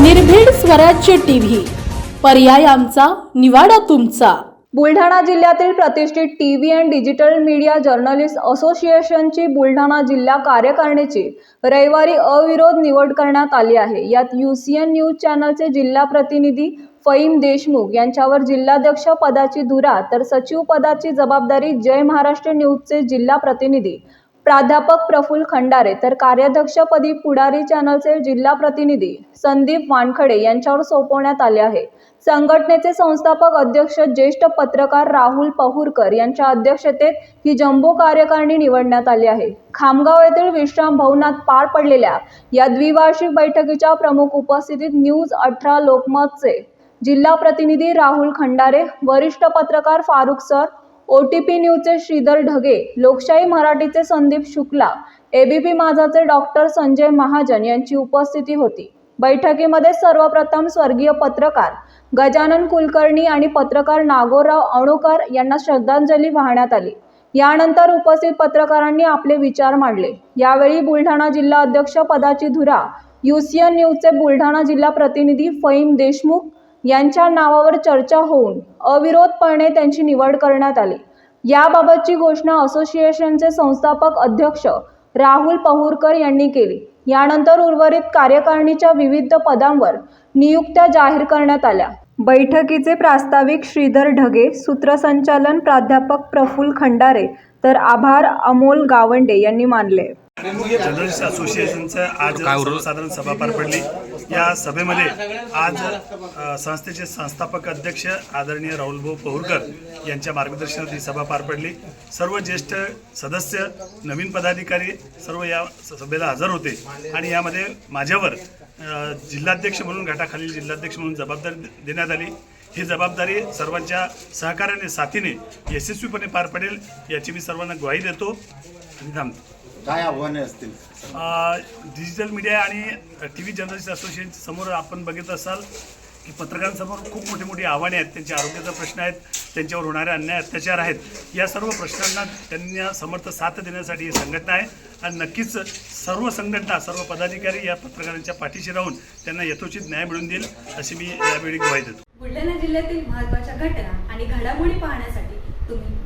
निर्भीड स्वराज्य टीव्ही. पर्याय आमचा निवाडा तुमचा. बुलढाणा जिल्ह्यातील प्रतिष्ठित T V and digital media journalist असोसिएशनची बुलढाणा जिल्हा कार्यकारिणीची रविवारी अविरोध निवड करण्यात आली आहे. यात यू सी एन न्यूज चॅनलचे जिल्हा प्रतिनिधी फईम देशमुख यांच्यावर जिल्हाध्यक्ष पदाची धुरा तर सचिव पदाची जबाबदारी जय महाराष्ट्र न्यूजचे जिल्हा प्रतिनिधी प्राध्यापक प्रफुल्ल खंडारे तर कार्याध्यक्षपदी पुढारी चॅनलचे जिल्हा प्रतिनिधी संदीप वानखडे यांच्यावर सोपवण्यात आले आहे. संघटनेचे संस्थापक अध्यक्ष ज्येष्ठ पत्रकार राहुल पहुरकर यांच्या अध्यक्षतेत ही जम्बो कार्यकारिणी निवडण्यात आली आहे. खामगाव येथील विश्राम भवनात पार पडलेल्या या द्विवार्षिक बैठकीच्या प्रमुख उपस्थितीत न्यूज अठरा लोकमतचे जिल्हा प्रतिनिधी राहुल खंडारे वरिष्ठ पत्रकार Farukh sir O T P न्यूजचे Shridhar Dhage Lokshahi मराठीचे संदीप शुक्ला एबीपी माझाचे डॉक्टर संजय महाजन यांची उपस्थिती होती. बैठकीमध्ये सर्वप्रथम स्वर्गीय पत्रकार गजानन कुलकर्णी आणि पत्रकार नागोराव अणुकर यांना श्रद्धांजली वाहण्यात आली. यानंतर उपस्थित पत्रकारांनी आपले विचार मांडले. यावेळी बुलढाणा जिल्हा अध्यक्ष पदाची धुरा युसीएन न्यूजचे बुलढाणा जिल्हा प्रतिनिधी फईम देशमुख यांच्या नावावर चर्चा होऊन अविरोधपणे त्यांची निवड करण्यात आली. याबाबतची घोषणा असोसिएशनचे संस्थापक अध्यक्ष राहुल पहुरकर यांनी केली. यानंतर उर्वरित कार्यकारिणीच्या विविध पदांवर नियुक्त्या जाहीर करण्यात आल्या. बैठकीचे प्रास्ताविक श्रीधर ढगे सूत्रसंचालन प्राध्यापक प्रफुल्ल खंडारे तर आभार अमोल गावंडे यांनी मानले. जर्नलिस्ट असोसिएशनचं आज सर्वसाधारण सभा पार पडली. या सभेमध्ये आज संस्थेचे संस्थापक अध्यक्ष आदरणीय राहुलभाऊ पहुरकर यांच्या मार्गदर्शनात ही सभा पार पडली. सर्व ज्येष्ठ सदस्य नवीन पदाधिकारी सर्व या सभेला हजर होते. आणि यामध्ये माझ्यावर जिल्हाध्यक्ष म्हणून घाटाखालील जिल्हाध्यक्ष म्हणून जबाबदारी देण्यात आली. ही जबाबदारी सर्वांच्या सहकार्याने साथीने यशस्वीपणे पार पडेल याची मी सर्वांना ग्वाही देतो. आणि थांबतो काय आव्हाने असतील? अ, डिजिटल मीडिया आणि टी व्ही जर्नलिस्ट असोसिएशन समोर आपण बघित असाल की पत्रकारांसमोर खूप मोठी मोठी आव्हाने आहेत. त्यांच्या आरोग्याचा प्रश्न आहेत त्यांच्यावर होणारे अन्याय अत्याचार आहेत. या सर्व प्रश्नांना त्यांना समर्थ साथ देण्यासाठी ही संघटना आहे. आणि नक्कीच सर्व संघटना सर्व पदाधिकारी या पत्रकारांच्या पाठीशी राहून त्यांना यथोचित न्याय मिळवून देईल अशी मी यावेळी ग्वाही देतो. बुलढाणा जिल्ह्यातील महत्त्वाच्या घटना आणि घडामोडी पाहण्यासाठी तुम्ही